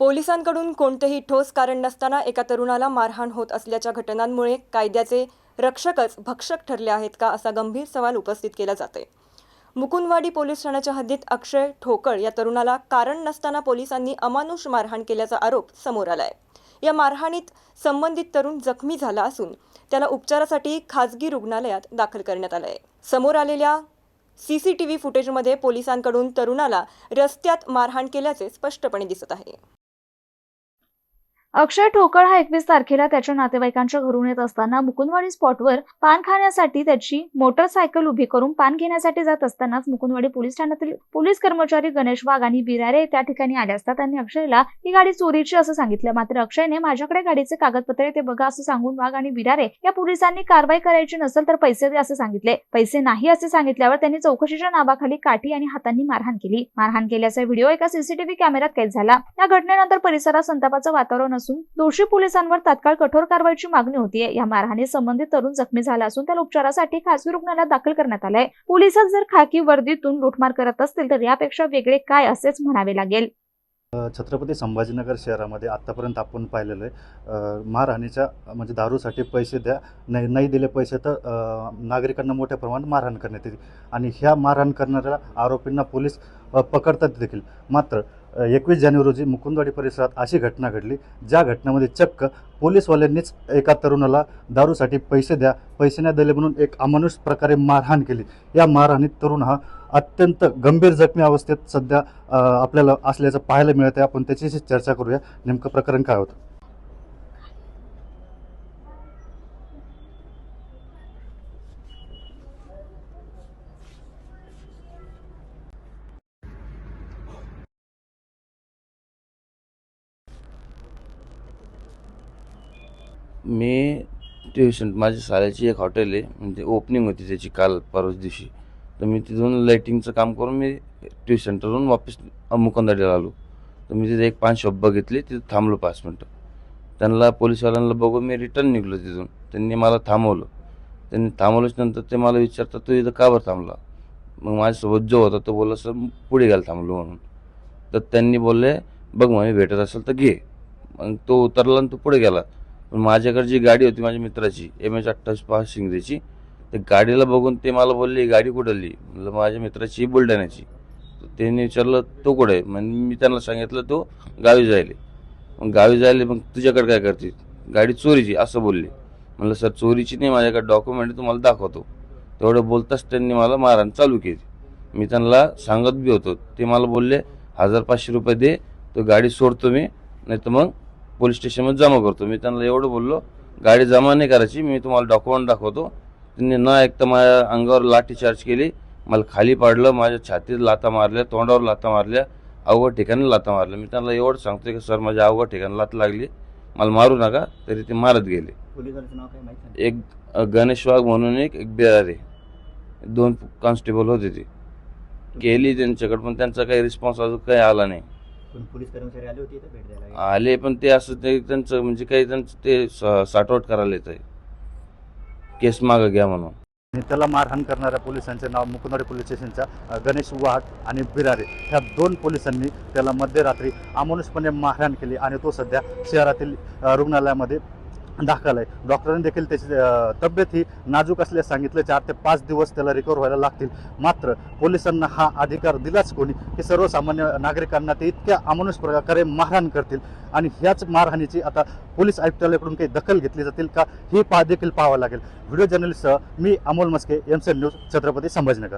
पोलिसांकडून कोणतेही ठोस कारण नसताना एका तरुणाला मारहाण होत असल्याच्या घटनांमुळे कायद्याचे रक्षकच भक्षक ठरले आहेत का असा गंभीर सवाल उपस्थित केला जाते मुकुंदवाडी पोलीस ठाण्याच्या हद्दीत अक्षय ठोकळ या तरुणाला कारण नसताना पोलिसांनी अमानुष मारहाण केल्याचा आरोप समोर आलाय. या मारहाणीत संबंधित तरुण जखमी झाला असून त्याला उपचारासाठी खाजगी रुग्णालयात दाखल करण्यात आलंय. समोर आलेल्या सीसीटीव्ही फुटेजमध्ये पोलिसांकडून तरुणाला रस्त्यात मारहाण केल्याचे स्पष्टपणे दिसत आहे. अक्षय ठोकळ हा एकवीस तारखेला त्याच्या नातेवाईकांच्या घरून येत असताना मुकुंदवाडी स्पॉटवर पान खाण्यासाठी त्याची मोटरसायकल उभी करून पान घेण्यासाठी जात असतानाच मुकुंदवाडी पोलीस ठाण्यातील पोलीस कर्मचारी गणेश वाघ आणि बिरारे त्या ठिकाणी आले असता त्यांनी अक्षयला ही गाडी चोरीची असं सांगितलं. मात्र अक्षयने माझ्याकडे गाडीचे कागदपत्रे ते बघा असं सांगून वाघ आणि बिरारे या पोलिसांनी कारवाई करायची नसेल तर पैसे दे असं सांगितले. पैसे नाही असे सांगितल्यावर त्यांनी चौकशीच्या नावाखाली काठी आणि हातांनी मारहाण केली. मारहाण केल्याचा व्हिडिओ एका सीसीटीव्ही कॅमेऱ्यात कैद झाला. या घटनेनंतर परिसरात संतापाचं वातावरण असून दोषी पोलिसांवर तात्काळ कठोर कारवाईची मागणी होती या मारहाणी संबंधित तरुण जखमी झाला असून त्याला उपचारासाठी खासगी रुग्णालयात दाखल करण्यात आलंय. पोलिसात जर खाकी वर्दीतून लुटमार करत असतील तर यापेक्षा वेगळे काय असेच म्हणावे लागेल. छत्रपती संभाजीनगर शहरामध्ये आत्तापर्यंत आपण पाहिलेलं आहे. मारहाणीच्या म्हणजे दारूसाठी पैसे द्या नाही नाही दिले पैसे तर नागरिकांना मोठ्या प्रमाणात मारहाण करण्यात येते. आणि ह्या मारहाण करणाऱ्या आरोपींना पोलीस पकडतात देखील. मात्र एकवीस जानेवारी रोजी मुकुंदवाडी परिसरात अशी घटना घडली. ज्या घटनेमध्ये चक्क पोलीसवाल्यांनीच एका तरुणाला दारूसाठी पैसे द्या पैसे नाही दिले म्हणून एक अमानुष प्रकारे मारहाण केली. या मारहाणीत तरुण हा अत्यंत गंभीर जखमी अवस्थेत सध्या आपल्याला असल्याचं पाहायला मिळत आहे आपण त्याच्याशी चर्चा करूया. नेमकं प्रकरण काय होतं? मी ट्युशन माझ्या शाळेची एक हॉटेल आहे म्हणजे ओपनिंग होती त्याची काल परवाच दिवशी. तर मी तिथून लाईटिंगचं काम करून मी ट्युशन सेंटरवरून वापस मुकंदाडीला आलो. तर मी तिथे एक पाच शॉप बघितली तिथे थांबलो पाच मिनटं. त्यांना पोलीसवाल्यांना बघून मी रिटर्न निघलो तिथून. त्यांनी मला थांबवलं. त्यांनी थांबवलंच नंतर ते मला विचारतात तू इथं का बरं थांबला? मग माझ्यासोबत जो होता तो बोलला सर पुढे गेला थांबलो म्हणून. तर त्यांनी बोलले बघ मग भेटत असेल तर घे. मग तो उतरला आणि तो पुढे गेला. माझ्याकडे जी गाडी होती माझ्या मित्राची एम एच अठ्ठावीस पाच शिंगरेची ते गाडीला बघून ते मला बोलले गाडी कुठली म्हणलं माझ्या मित्राची बुलढाण्याची. तर त्यांनी विचारलं तो कुठे आहे? मग मी त्यांना सांगितलं तो गावी जायले. मग गावी जायले मग तुझ्याकडे काय करते? गाडी चोरीची असं बोलले. म्हणलं सर चोरीची नाही माझ्याकडे डॉक्युमेंट तुम्हाला दाखवतो. तेवढं बोलताच त्यांनी मला मारहाण चालू केली. मी त्यांना सांगत बी होतो. ते मला बोलले हजार पाचशे रुपये दे तो गाडी सोडतो मी नाही तर मग पोलीस स्टेशनमध्ये जमा करतो. मी त्यांना एवढं बोललो गाडी जमा नाही करायची मी तुम्हाला डॉक्युमेंट दाखवतो. त्यांनी न ऐकता माझ्या अंगावर लाठी चार्ज केली. मला खाली पाडलं माझ्या छातीत लाता मारल्या तोंडावर लाता मारल्या अवघड ठिकाणी लाता मारल्या. मी त्यांना एवढं सांगतोय की सर माझ्या अवघड ठिकाणी लात लागली. मला मारू नका. तरी ते मारत गेले. पोलिसांचं नाव काय माहिती एक गणेश वाघ म्हणून एक एक बिरारे. दोन कॉन्स्टेबल होते ते. केली त्यांच्याकडे पण त्यांचा काही रिस्पॉन्स अजून काही आला नाही. पोलीस कर्मचारी आले होते इथं भेट द्यायला आले पण ते असं ते त्यांचं म्हणजे काही त्यांचं ते साठवट करायला येत आहे केस मागं घ्या म्हणून. आणि त्याला मारहाण करणाऱ्या पोलिसांचे नाव मुकुंदवाडी पोलीस स्टेशनच्या अ, गणेश वाघ आणि बिरारे ह्या दोन पोलिसांनी त्याला मध्यरात्री अमानुषपणे मारहाण केली आणि तो सध्या शहरातील अ, रुग्णालयामध्ये दाखल आहे. डॉक्टरांनी देखील त्याची तब्येत ही नाजूक असल्यास सांगितलं. चार ते पाच दिवस त्याला रिकवर व्हायला लागतील. मात्र पोलिसांना हा अधिकार दिलाच कोणी? की सर्वसामान्य नागरिकांना ते इतक्या अमानुष प्रकारे मारहाण करतील. आणि ह्याच मारहाणीची आता पोलीस आयुक्तालयाकडून काही दखल घेतली जातील का? हे पा देखील पाहावं लागेल. व्हिडिओ जर्नलिस्टसह मी अमोल मस्के एम न्यूज छत्रपती संभाजीनगर.